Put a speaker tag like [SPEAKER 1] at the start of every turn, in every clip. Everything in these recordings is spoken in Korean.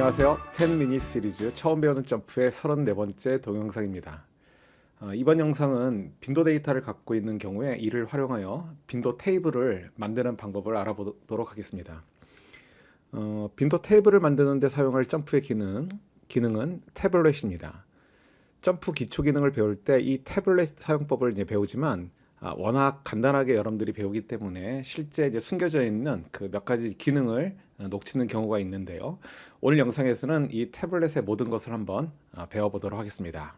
[SPEAKER 1] 안녕하세요. 10 미니 시리즈 처음 배우는 점프의 34번째 동영상입니다. 어, 이번 영상은 빈도 데이터를 갖고 있는 경우에 이를 활용하여 빈도 테이블을 만드는 방법을 알아보도록 하겠습니다. 어, 빈도 테이블을 만드는 데 사용할 점프의 기능, 기능은 태블릿입니다. 점프 기초 기능을 배울 때 이 태블릿 사용법을 이제 배우지만 아, 워낙 간단하게 여러분들이 배우기 때문에 실제 이제 숨겨져 있는 그 몇 가지 기능을 어, 놓치는 경우가 있는데요. 오늘 영상에서는 이 태블릿의 모든 것을 한번 아, 배워보도록 하겠습니다.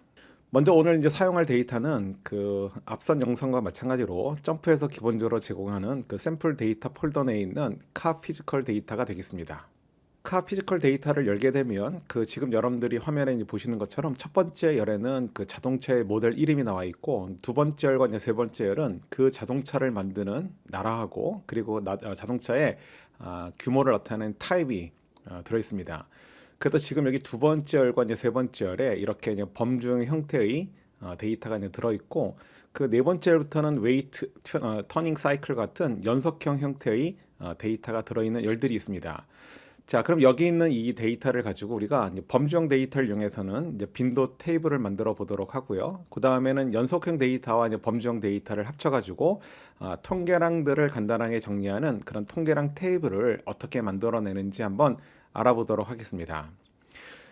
[SPEAKER 1] 먼저 오늘 이제 사용할 데이터는 그 앞선 영상과 마찬가지로 점프에서 기본적으로 제공하는 그 샘플 데이터 폴더 내에 있는 카 피지컬 데이터가 되겠습니다. 카 피지컬 데이터를 열게 되면 그 지금 여러분들이 화면에 보시는 것처럼 첫 번째 열에는 그 자동차의 모델 이름이 나와 있고 두 번째 열과 세 번째 열은 그 자동차를 만드는 나라하고 그리고 나, 어, 자동차의 아, 규모를 나타내는 타입이 어, 들어 있습니다. 그래서 지금 여기 두 번째 열과 세 번째 열에 이렇게 이제 범주형 형태의 어, 데이터가 이제 들어 있고 그 네 번째 열부터는 웨이트 어, 터닝 사이클 같은 연속형 형태의 어, 데이터가 들어 있는 열들이 있습니다. 자, 그럼 여기 있는 이 데이터를 가지고 우리가 범주형 데이터를 이용해서는 빈도 테이블을 만들어 보도록 하고요. 그 다음에는 연속형 데이터와 범주형 데이터를 합쳐가지고 아, 통계량들을 간단하게 정리하는 그런 통계량 테이블을 어떻게 만들어내는지 한번 알아보도록 하겠습니다.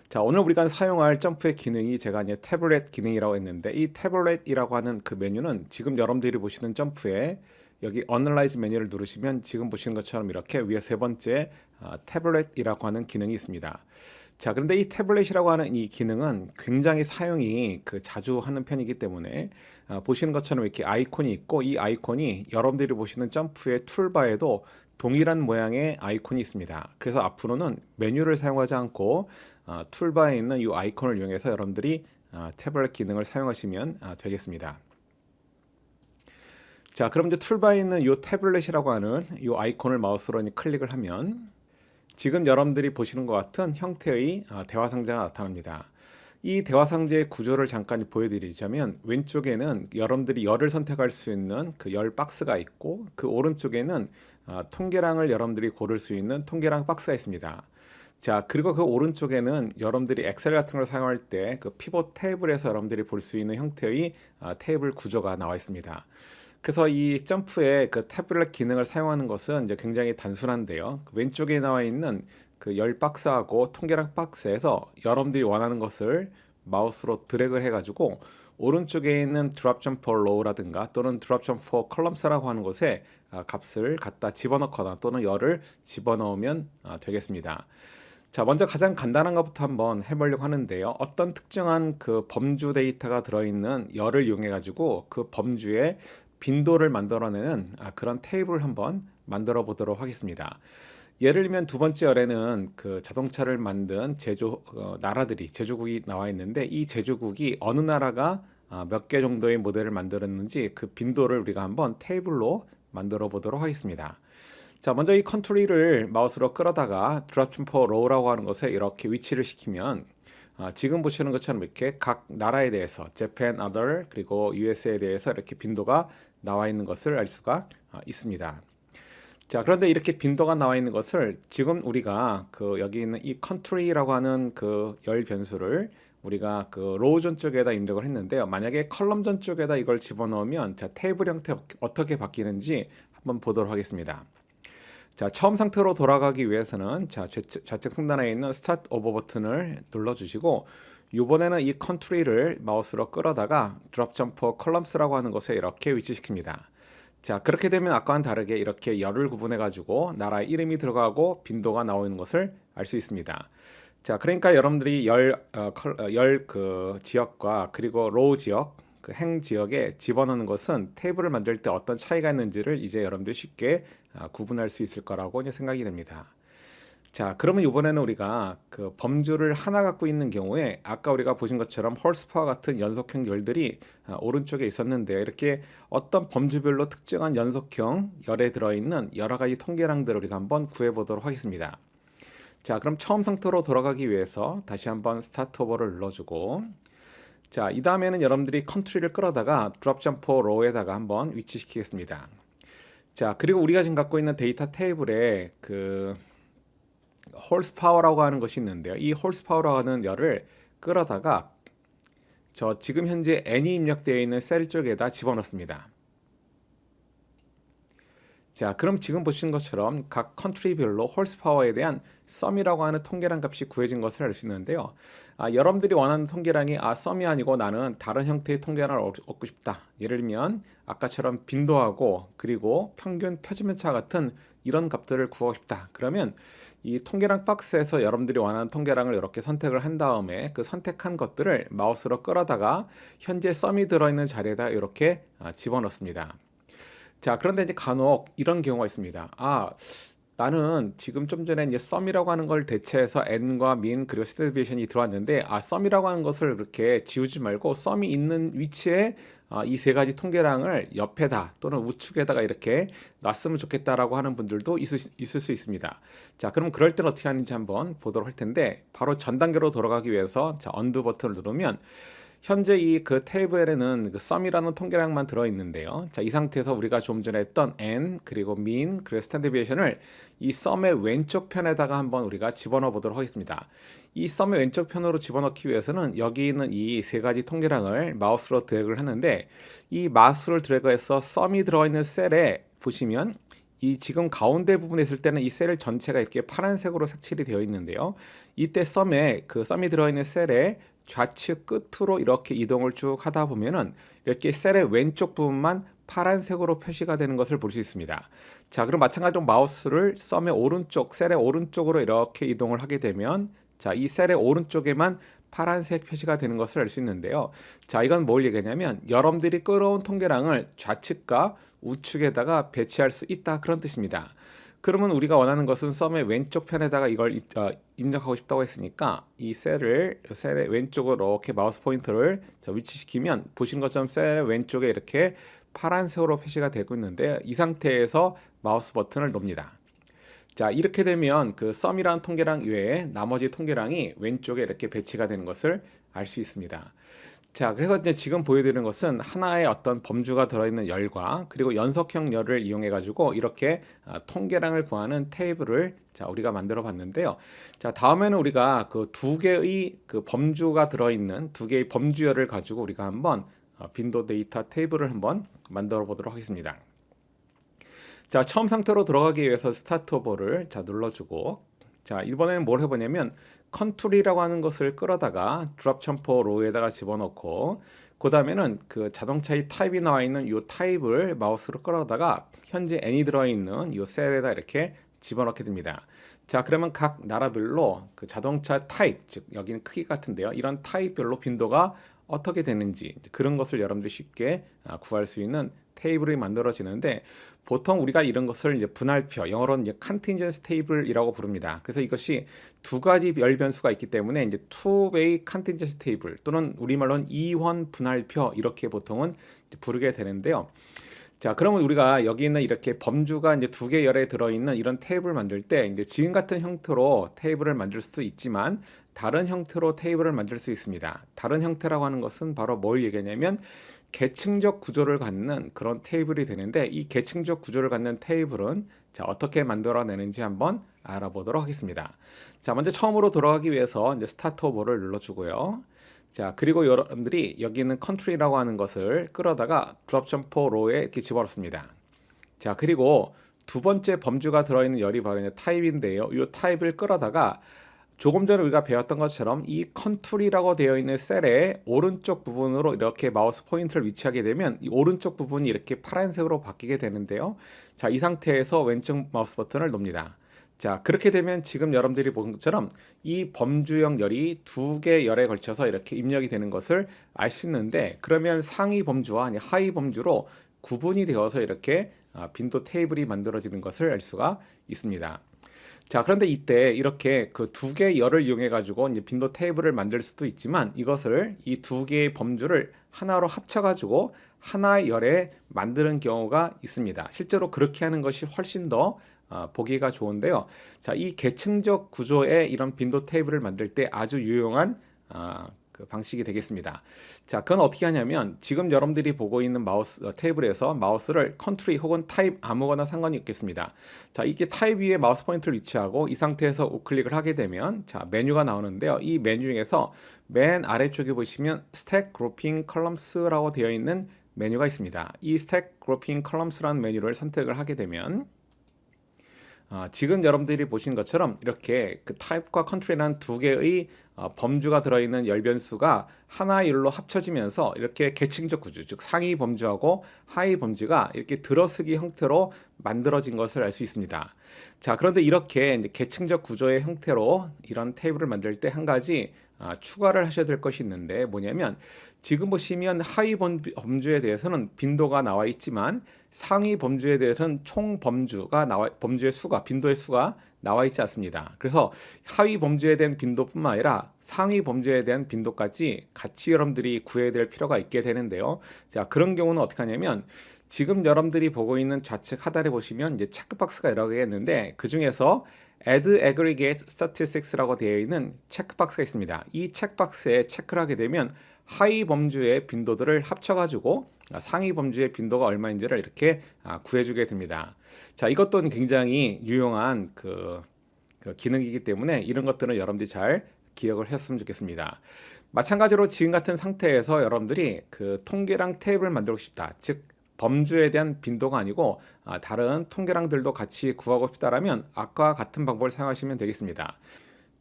[SPEAKER 1] 자, 오늘 우리가 사용할 점프의 기능이 제가 이제 태블릿 기능이라고 했는데 이 태블릿이라고 하는 그 메뉴는 지금 여러분들이 보시는 점프에 여기 Analyze 메뉴를 누르시면 지금 보시는 것처럼 이렇게 위에 세 번째 아, 태블릿이라고 하는 기능이 있습니다. 자, 그런데 이 태블릿이라고 하는 이 기능은 굉장히 사용이 그 자주 하는 편이기 때문에 아, 보시는 것처럼 이렇게 아이콘이 있고 이 아이콘이 여러분들이 보시는 점프의 툴바에도 동일한 모양의 아이콘이 있습니다. 그래서 앞으로는 메뉴를 사용하지 않고 아, 툴바에 있는 이 아이콘을 이용해서 여러분들이 아, 태블릿 기능을 사용하시면 아, 되겠습니다. 자, 그럼 이제 툴바에 있는 이 태블릿이라고 하는 이 아이콘을 마우스로 클릭을 하면 지금 여러분들이 보시는 것 같은 형태의 아, 대화 상자가 나타납니다. 이 대화 상자의 구조를 잠깐 보여드리자면 왼쪽에는 여러분들이 열을 선택할 수 있는 그 열 박스가 있고 그 오른쪽에는 아, 통계량을 여러분들이 고를 수 있는 통계량 박스가 있습니다. 자, 그리고 그 오른쪽에는 여러분들이 엑셀 같은 걸 사용할 때 그 피봇 테이블에서 여러분들이 볼 수 있는 형태의 아, 테이블 구조가 나와 있습니다. 그래서 이 점프의 그 태블릿 기능을 사용하는 것은 이제 굉장히 단순한데요. 그 왼쪽에 나와 있는 그 열 박스하고 통계량 박스에서 여러분들이 원하는 것을 마우스로 드래그를 해가지고 오른쪽에 있는 드랍 점퍼 로우라든가 또는 드랍 점퍼 컬럼스라고 하는 곳에 아, 값을 갖다 집어넣거나 또는 열을 집어넣으면 아, 되겠습니다. 자, 먼저 가장 간단한 것부터 한번 해보려고 하는데요. 어떤 특정한 그 범주 데이터가 들어있는 열을 이용해 가지고 그 범주의 빈도를 만들어내는 아, 그런 테이블을 한번 만들어 보도록 하겠습니다. 예를 들면 두 번째 열에는 그 자동차를 만든 제조 어, 나라들이 제조국이 나와 있는데 이 제조국이 어느 나라가 아, 몇개 정도의 모델을 만들었는지 그 빈도를 우리가 한번 테이블로 만들어 보도록 하겠습니다. 자, 먼저 이 컨트리를 마우스로 끌어다가 드랍 줌퍼 로우라고 하는 것에 이렇게 위치를 시키면 아, 지금 보시는 것처럼 이렇게 각 나라에 대해서 Japan, Other 그리고 USA에 대해서 이렇게 빈도가 나와 있는 것을 알 수가 아, 있습니다. 자, 그런데 이렇게 빈도가 나와 있는 것을 지금 우리가 그 여기 있는 이 컨트리라고 하는 그 열 변수를 우리가 그 로우존 쪽에다 입력을 했는데요. 만약에 컬럼존 쪽에다 이걸 집어넣으면 자, 테이블 형태 어떻게 바뀌는지 한번 보도록 하겠습니다. 자, 처음 상태로 돌아가기 위해서는 자, 좌측, 좌측 상단에 있는 스타트 오버 버튼을 눌러 주시고 이번에는 이 컨트리를 마우스로 끌어다가 드롭 점퍼 컬럼스라고 하는 곳에 이렇게 위치시킵니다. 자, 그렇게 되면 아까와는 다르게 이렇게 열을 구분해 가지고 나라 이름이 들어가고 빈도가 나오는 것을 알 수 있습니다. 자, 그러니까 여러분들이 열, 어, 열 그 지역과 그리고 로우 지역, 그 행 지역에 집어넣는 것은 테이블을 만들 때 어떤 차이가 있는지를 이제 여러분들이 쉽게 아, 구분할 수 있을 거라고 생각이 됩니다. 자, 그러면 이번에는 우리가 그 범주를 하나 갖고 있는 경우에 아까 우리가 보신 것처럼 홀스파와 같은 연속형 열들이 아, 오른쪽에 있었는데요. 이렇게 어떤 범주별로 특정한 연속형 열에 들어있는 여러 가지 통계량들을 우리가 한번 구해 보도록 하겠습니다. 자, 그럼 처음 상태로 돌아가기 위해서 다시 한번 스타트 오버를 눌러주고 자, 이 다음에는 여러분들이 컨트리를 끌어다가 드롭 점퍼 로우에다가 한번 위치시키겠습니다. 자, 그리고 우리가 지금 갖고 있는 데이터 테이블에 그 홀스 파워라고 하는 것이 있는데요. 이 홀스 파워라고 하는 열을 끌어다가 저 지금 현재 n이 입력되어 있는 셀 쪽에다 집어넣습니다. 자, 그럼 지금 보시는 것처럼 각 컨트리별로 홀스파워에 대한 썸이라고 하는 통계량 값이 구해진 것을 알 수 있는데요. 아, 여러분들이 원하는 통계량이 아, 썸이 아니고 나는 다른 형태의 통계량을 얻- 얻고 싶다. 예를 들면 아까처럼 빈도하고 그리고 평균 표준면차 같은 이런 값들을 구하고 싶다. 그러면 이 통계량 박스에서 여러분들이 원하는 통계량을 이렇게 선택을 한 다음에 그 선택한 것들을 마우스로 끌어다가 현재 썸이 들어있는 자리에다 이렇게 아, 집어넣습니다. 자, 그런데 이제 간혹 이런 경우가 있습니다. 아, 나는 지금 좀 전에 이제 썸이라고 하는 걸 대체해서 n과 min 그리고 스탠드 비에이션이 들어왔는데 아, 썸이라고 하는 것을 그렇게 지우지 말고 썸이 있는 위치에 아, 이 세 가지 통계량을 옆에다 또는 우측에다가 이렇게 놨으면 좋겠다라고 하는 분들도 있을, 수- 있을 수 있습니다. 자, 그럼 그럴 때는 어떻게 하는지 한번 보도록 할 텐데 바로 전 단계로 돌아가기 위해서 자, 언두 버튼을 누르면 현재 이 그 테이블에는 그 썸이라는 통계량만 들어 있는데요. 자, 이 상태에서 우리가 좀 전에 했던 n 그리고 min 그리고 스탠드 비에이션을 이 썸의 왼쪽 편에다가 한번 우리가 집어넣어 보도록 하겠습니다. 이 썸의 왼쪽 편으로 집어넣기 위해서는 여기 있는 이 세 가지 통계량을 마우스로 드래그를 하는데 이 마우스를 드래그해서 썸이 들어 있는 셀에 보시면 이 지금 가운데 부분에 있을 때는 이 셀 전체가 이렇게 파란색으로 색칠이 되어 있는데요. 이때 썸에 그 썸이 들어있는 셀의 좌측 끝으로 이렇게 이동을 쭉 하다 보면은 이렇게 셀의 왼쪽 부분만 파란색으로 표시가 되는 것을 볼 수 있습니다. 자, 그럼 마찬가지로 마우스를 썸의 오른쪽, 셀의 오른쪽으로 이렇게 이동을 하게 되면 자, 이 셀의 오른쪽에만 파란색 표시가 되는 것을 알 수 있는데요. 자, 이건 뭘 얘기하냐면 여러분들이 끌어온 통계량을 좌측과 우측에다가 배치할 수 있다 그런 뜻입니다. 그러면 우리가 원하는 것은 썸의 왼쪽 편에다가 이걸 입, 어, 입력하고 싶다고 했으니까 이 셀을 셀의 왼쪽으로 이렇게 마우스 포인터를 자, 위치시키면 보시는 것처럼 셀의 왼쪽에 이렇게 파란색으로 표시가 되고 있는데 이 상태에서 마우스 버튼을 놓습니다. 자 이렇게 되면 그 썸이라는 통계량 외에 나머지 통계량이 왼쪽에 이렇게 배치가 되는 것을 알 수 있습니다. 자 그래서 이제 지금 보여드리는 것은 하나의 어떤 범주가 들어있는 열과 그리고 연속형 열을 이용해 가지고 이렇게 아, 통계량을 구하는 테이블을 자 우리가 만들어 봤는데요. 자 다음에는 우리가 그 두 개의 그 범주가 들어있는 두 개의 범주열을 가지고 우리가 한번 어, 빈도 데이터 테이블을 한번 만들어 보도록 하겠습니다. 자, 처음 상태로 들어가기 위해서 스타트 오버를 자 눌러주고 자 이번에는 뭘 해보냐면 컨트리라고 하는 것을 끌어다가 드롭 점퍼 로우에다가 집어넣고 그 다음에는 그 자동차의 타입이 나와 있는 이 타입을 마우스로 끌어다가 현재 n이 들어있는 이 셀에다 이렇게 집어넣게 됩니다. 자 그러면 각 나라별로 그 자동차 타입 즉 여기는 크기 같은데요. 이런 타입별로 빈도가 어떻게 되는지 그런 것을 여러분들이 쉽게 아, 구할 수 있는 테이블이 만들어지는데 보통 우리가 이런 것을 이제 분할표 영어로는 이제 컨틴전스 테이블이라고 부릅니다. 그래서 이것이 두 가지 열 변수가 있기 때문에 이제 two-way 컨틴전스 테이블 또는 우리말로는 이원 분할표 이렇게 보통은 부르게 되는데요. 자, 그러면 우리가 여기 있는 이렇게 범주가 이제 두 개 열에 들어있는 이런 테이블을 만들 때 이제 지금 같은 형태로 테이블을 만들 수 있지만 다른 형태로 테이블을 만들 수 있습니다. 다른 형태라고 하는 것은 바로 뭘 얘기하냐면 계층적 구조를 갖는 그런 테이블이 되는데 이 계층적 구조를 갖는 테이블은 자, 어떻게 만들어내는지 한번 알아보도록 하겠습니다. 자, 먼저 처음으로 돌아가기 위해서 이제 스타트 오버를 눌러주고요. 자, 그리고 여러분들이 여기 있는 컨트리라고 하는 것을 끌어다가 드롭 점퍼 로에 이렇게 집어넣습니다. 자, 그리고 두 번째 범주가 들어있는 열이 바로 이제 타입인데요. 이 타입을 끌어다가 조금 전에 우리가 배웠던 것처럼 이 컨툴이라고 되어 있는 셀의 오른쪽 부분으로 이렇게 마우스 포인트를 위치하게 되면 이 오른쪽 부분이 이렇게 파란색으로 바뀌게 되는데요. 자, 이 상태에서 왼쪽 마우스 버튼을 놓습니다. 자, 그렇게 되면 지금 여러분들이 본 것처럼 이 범주형 열이 두 개 열에 걸쳐서 이렇게 입력이 되는 것을 알 수 있는데 그러면 상위 범주와 하위 범주로 구분이 되어서 이렇게 아, 빈도 테이블이 만들어지는 것을 알 수가 있습니다. 자, 그런데 이때 이렇게 그 두 개의 열을 이용해 가지고 이제 빈도 테이블을 만들 수도 있지만 이것을 이 두 개의 범주를 하나로 합쳐 가지고 하나의 열에 만드는 경우가 있습니다. 실제로 그렇게 하는 것이 훨씬 더 어, 보기가 좋은데요. 자, 이 계층적 구조의 이런 빈도 테이블을 만들 때 아주 유용한 아, 그그 방식이 되겠습니다. 자, 그건 어떻게 하냐면 지금 여러분들이 보고 있는 마우스 어, 테이블에서 마우스를 컨트리 혹은 타입 아무거나 상관이 없겠습니다. 자, 이게 타입 위에 마우스 포인트를 위치하고 이 상태에서 우클릭을 하게 되면 자, 메뉴가 나오는데요. 이 메뉴 중에서 맨 아래쪽에 보시면 스택 그룹핑 컬럼스라고 되어 있는 메뉴가 있습니다. 이 스택 그룹핑 컬럼스라는 메뉴를 선택을 하게 되면 아, 지금 여러분들이 보신 것처럼 이렇게 그 타입과 컨트리라는 두 개의 어, 범주가 들어있는 열변수가 하나의 일로 합쳐지면서 이렇게 계층적 구조, 즉 상위 범주하고 하위 범주가 이렇게 들어쓰기 형태로 만들어진 것을 알 수 있습니다. 자, 그런데 이렇게 계층적 구조의 형태로 이런 테이블을 만들 때 한 가지 아, 추가를 하셔야 될 것이 있는데 뭐냐면 지금 보시면 하위 범주에 대해서는 빈도가 나와 있지만 상위 범주에 대해서는 총 범주가 나와 범주의 수가 빈도의 수가 나와 있지 않습니다. 그래서 하위 범주에 대한 빈도뿐만 아니라 상위 범주에 대한 빈도까지 같이 여러분들이 구해야 될 필요가 있게 되는데요. 자, 그런 경우는 어떻게 하냐면 지금 여러분들이 보고 있는 좌측 하단에 보시면 이제 체크박스가 여러 개가 있는데 그 중에서 add aggregate statistics라고 되어 있는 체크박스가 있습니다. 이 체크박스에 체크를 하게 되면 하위 범주의 빈도들을 합쳐가지고 상위 범주의 빈도가 얼마인지를 이렇게 아, 구해주게 됩니다. 자, 이것도 굉장히 유용한 그, 그 기능이기 때문에 이런 것들은 여러분들이 잘 기억을 했으면 좋겠습니다. 마찬가지로 지금 같은 상태에서 여러분들이 그 통계랑 테이블을 만들고 싶다. 즉 범주에 대한 빈도가 아니고 아, 다른 통계랑들도 같이 구하고 싶다라면 아까 같은 방법을 사용하시면 되겠습니다.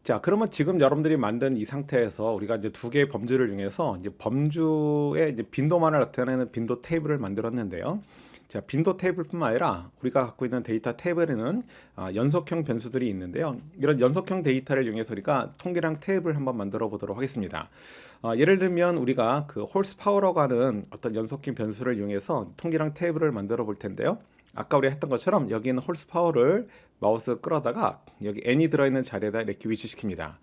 [SPEAKER 1] 자, 그러면 지금 여러분들이 만든 이 상태에서 우리가 이제 두 개의 범주를 이용해서 이제 범주의 이제 빈도만을 나타내는 빈도 테이블을 만들었는데요. 자, 빈도 테이블뿐만 아니라 우리가 갖고 있는 데이터 테이블에는 아, 연속형 변수들이 있는데요. 이런 연속형 데이터를 이용해서 우리가 통계량 테이블 한번 만들어 보도록 하겠습니다. 아, 예를 들면 우리가 그 홀스 파워라고 하는 어떤 연속형 변수를 이용해서 통계량 테이블을 만들어 볼 텐데요. 아까 우리가 했던 것처럼 여기 있는 홀스 파워를 마우스 끌어다가 여기 n이 들어있는 자리에다 이렇게 위치시킵니다.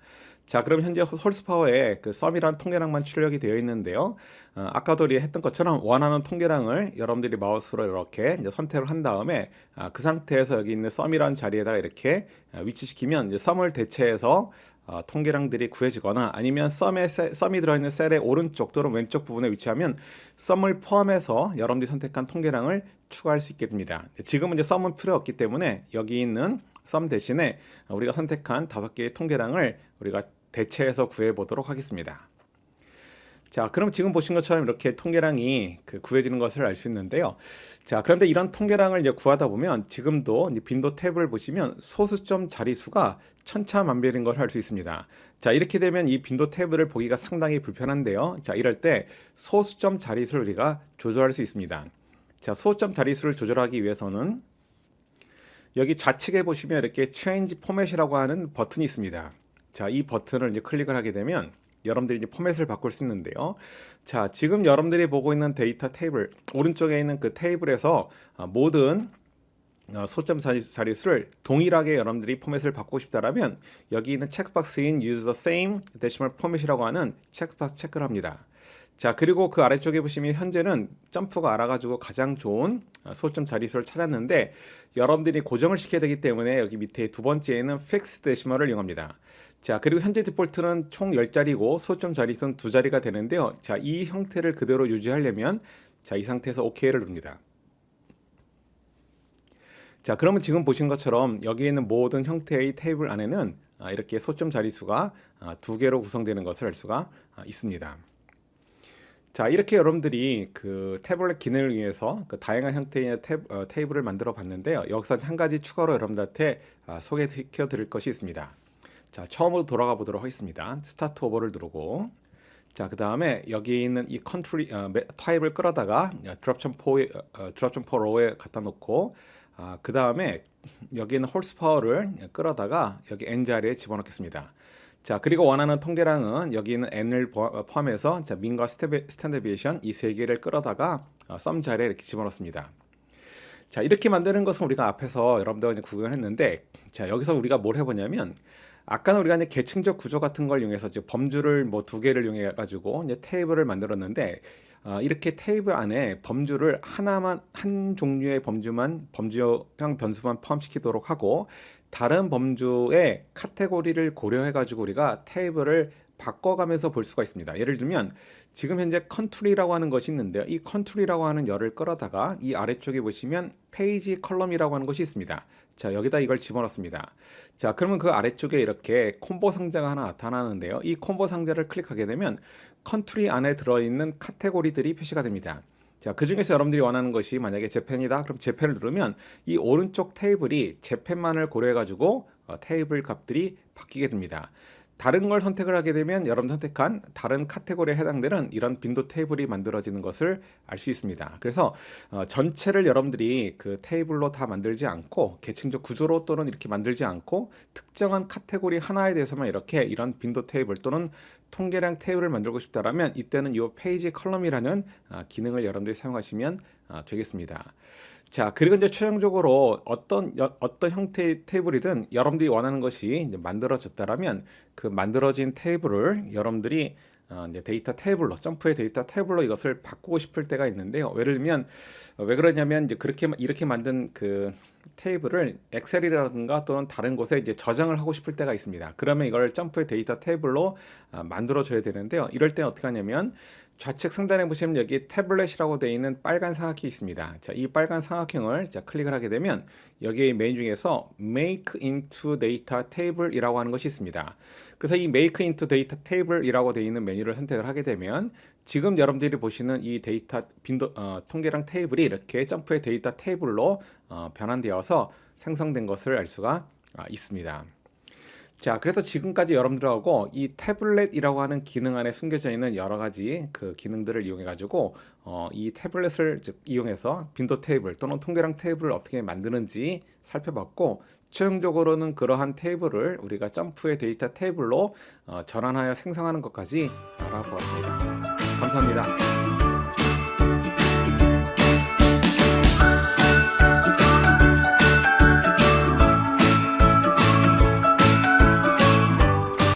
[SPEAKER 1] 자, 그럼 현재 홀스파워에 그 썸이란 통계량만 출력이 되어 있는데요. 어, 아까도 우리 했던 것처럼 원하는 통계량을 여러분들이 마우스로 이렇게 이제 선택을 한 다음에 아, 그 상태에서 여기 있는 썸이란 자리에다가 이렇게 아, 위치시키면 이제 썸을 대체해서 어, 통계량들이 구해지거나 아니면 썸에 세, 썸이 들어있는 셀의 오른쪽 또는 왼쪽 부분에 위치하면 썸을 포함해서 여러분들이 선택한 통계량을 추가할 수 있게 됩니다. 지금은 이제 썸은 필요 없기 때문에 여기 있는 썸 대신에 우리가 선택한 다섯 개의 통계량을 우리가 대체해서 구해 보도록 하겠습니다. 자, 그럼 지금 보신 것처럼 이렇게 통계량이 그 구해지는 것을 알 수 있는데요. 자, 그런데 이런 통계량을 이제 구하다 보면 지금도 빈도 탭을 보시면 소수점 자리수가 천차만별인 걸 알 수 있습니다. 자, 이렇게 되면 이 빈도 탭을 보기가 상당히 불편한데요. 자, 이럴 때 소수점 자리수를 우리가 조절할 수 있습니다. 자, 소수점 자리수를 조절하기 위해서는 여기 좌측에 보시면 이렇게 change format이라고 하는 버튼이 있습니다. 자, 이 버튼을 이제 클릭을 하게 되면 여러분들이 이제 포맷을 바꿀 수 있는데요. 자, 지금 여러분들이 보고 있는 데이터 테이블 오른쪽에 있는 그 테이블에서 아, 모든 어, 소점 자릿수를 동일하게 여러분들이 포맷을 바꾸고 싶다라면 여기 있는 체크박스인 use the same decimal format이라고 하는 체크박스 체크를 합니다. 자 그리고 그 아래쪽에 보시면 현재는 점프가 알아가지고 가장 좋은 어, 소점 자릿수를 찾았는데 여러분들이 고정을 시켜야 되기 때문에 여기 밑에 두 번째에는 fixed decimal을 이용합니다. 자 그리고 현재 디폴트는 총 10자리고 소점 자릿수는 두 자리가 되는데요. 자 이 형태를 그대로 유지하려면 자 이 상태에서 OK를 누릅니다. 자 그러면 지금 보신 것처럼 여기 있는 모든 형태의 테이블 안에는 아, 이렇게 소점 자릿수가 아, 두 개로 구성되는 것을 알 수가 아, 있습니다. 자 이렇게 여러분들이 그 태블릿 기능을 위해서 그 다양한 형태의 태, 어, 테이블을 만들어 봤는데요. 여기서 한 가지 추가로 여러분들한테 아, 소개시켜 드릴 것이 있습니다. 자 처음으로 돌아가 보도록 하겠습니다. 스타트 오버를 누르고 자 그 다음에 여기 있는 이 컨트리 어, 타입을 끌어다가 드롭 점포 어, 드롭 점포 로에 갖다 놓고 아, 그 다음에 여기 있는 홀스 파워를 끌어다가 여기 n 자리에 집어넣겠습니다. 자 그리고 원하는 통계량은 여기 있는 n을 포함해서 자 민과 스탠드 비에이션 이 세 개를 끌어다가 어, 썸 자리에 이렇게 집어넣습니다. 자 이렇게 만드는 것은 우리가 앞에서 여러분들과 구경했는데 자 여기서 우리가 뭘 해보냐면 아까는 우리가 이제 계층적 구조 같은 걸 이용해서 이제 범주를 뭐 두 개를 이용해 가지고 이제 테이블을 만들었는데 어, 이렇게 테이블 안에 범주를 하나만 한 종류의 범주만 범주형 변수만 포함시키도록 하고 다른 범주의 카테고리를 고려해 가지고 우리가 테이블을 바꿔가면서 볼 수가 있습니다. 예를 들면 지금 현재 컨트리라고 하는 것이 있는데요. 이 컨트리라고 하는 열을 끌어다가 이 아래쪽에 보시면 페이지 컬럼이라고 하는 것이 있습니다. 자, 여기다 이걸 집어넣습니다. 자, 그러면 그 아래쪽에 이렇게 콤보 상자가 하나 나타나는데요. 이 콤보 상자를 클릭하게 되면 컨트리 안에 들어있는 카테고리들이 표시가 됩니다. 자, 그 중에서 여러분들이 원하는 것이 만약에 재팬이다. 그럼 재팬을 누르면 이 오른쪽 테이블이 재팬만을 고려해 가지고 어, 테이블 값들이 바뀌게 됩니다. 다른 걸 선택을 하게 되면 여러분 선택한 다른 카테고리에 해당되는 이런 빈도 테이블이 만들어지는 것을 알 수 있습니다. 그래서 어, 전체를 여러분들이 그 테이블로 다 만들지 않고 계층적 구조로 또는 이렇게 만들지 않고 특정한 카테고리 하나에 대해서만 이렇게 이런 빈도 테이블 또는 통계량 테이블을 만들고 싶다라면 이때는 이 페이지 컬럼이라는 아, 기능을 여러분들이 사용하시면 아, 되겠습니다. 자, 그리고 이제 최종적으로 어떤 여- 어떤 형태의 테이블이든 여러분들이 원하는 것이 만들어졌다라면 그 만들어진 테이블을 여러분들이 어, 이제 데이터 테이블로 점프의 데이터 테이블로 이것을 바꾸고 싶을 때가 있는데요. 예를 들면 어, 왜 그러냐면 이제 그렇게 마- 이렇게 만든 그 테이블을 엑셀이라든가 또는 다른 곳에 이제 저장을 하고 싶을 때가 있습니다. 그러면 이걸 점프의 데이터 테이블로 아, 만들어 줘야 되는데요. 이럴 때 어떻게 하냐면 좌측 상단에 보시면 여기 태블릿이라고 되어 있는 빨간 삼각형이 있습니다. 자, 이 빨간 삼각형을 자, 클릭을 하게 되면 여기에 메뉴 중에서 Make into Data Table이라고 하는 것이 있습니다. 그래서 이 Make into Data Table이라고 되어 있는 메뉴를 선택을 하게 되면 지금 여러분들이 보시는 이 데이터 빈도 어, 통계량 테이블이 이렇게 점프의 데이터 테이블로 어, 변환되어서 생성된 것을 알 수가 아, 있습니다. 자, 그래서 지금까지 여러분들하고 이 태블릿이라고 하는 기능 안에 숨겨져 있는 여러 가지 그 기능들을 이용해 가지고 어, 이 태블릿을 즉 이용해서 빈도 테이블 또는 통계량 테이블을 어떻게 만드는지 살펴봤고 최종적으로는 그러한 테이블을 우리가 점프의 데이터 테이블로 어, 전환하여 생성하는 것까지 알아보았습니다. 감사합니다.